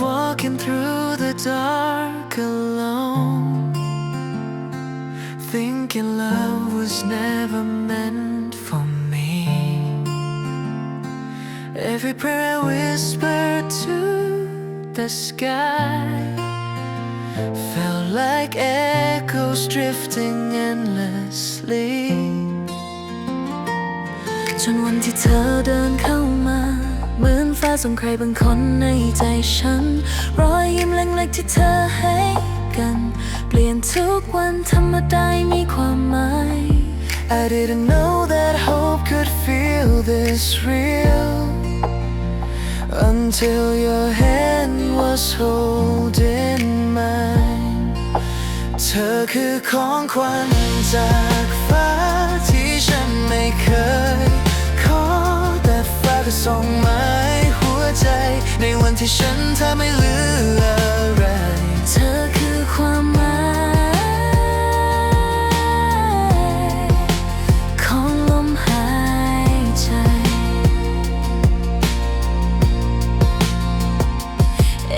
walking through the dark alone, thinking love was never meant for me. Every prayer I whispered to the sky felt like echoes drifting endlessly. จนวันที่เธอเดินเข้ามา เหมือน ฟ้าส่งใครบางคนในใจฉัน รอยยิ้มเล็กๆที่เธอให้กัน เปลี่ยนทุกวันธรรมดามีความหมาย I didn't know that hope could feel this real Until your hand was holding mine เธอคือของขวัญจากฟ้าที่ฉันไม่เคย ขอแต่ฟ้าก็ส่งมา ใจ ในวันที่ฉันแทบไม่เหลืออะไร เธอคือความหมายของลมหายใจ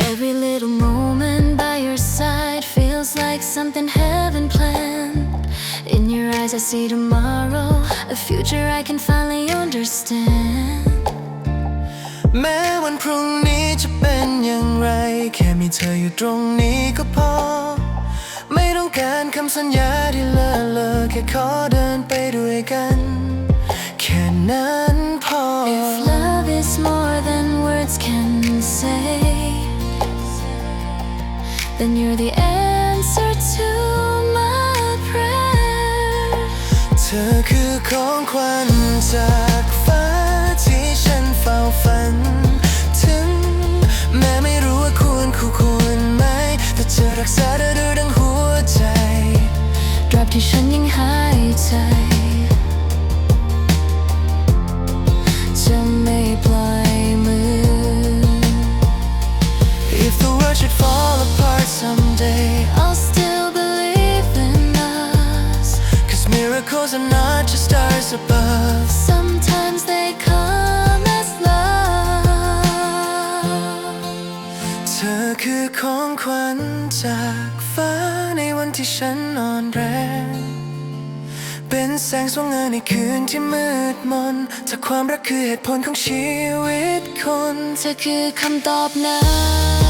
Every little moment by your side feels like something heaven planned. In your eyes, I see tomorrow, a future I can finally understand. แม้วันพรุ่งนี้จะเป็นอย่างไร แค่มีเธออยู่ตรงนี้ก็พอ ไม่ต้องการคำสัญญาที่เลอะเลอะแค่ขอเดินไปด้วยกัน แค่นั้นพอ If love is more than words can say then you're the answer to my prayer เธอคือของขวัญจ ฉันยังหายใจ จะไม่ปล่อยมือ If the world should fall apart someday, I'll still believe in us. Cause miracles are not just stars above. ธอคือของขวัญจากฟ้าในวันที่ฉันนอนแรง เป็นแสงสว่างเงาในคืนที่มืดมนถ้าความรักคือเหตุผลของชีวิตคน เธอคือคำตอบนั้น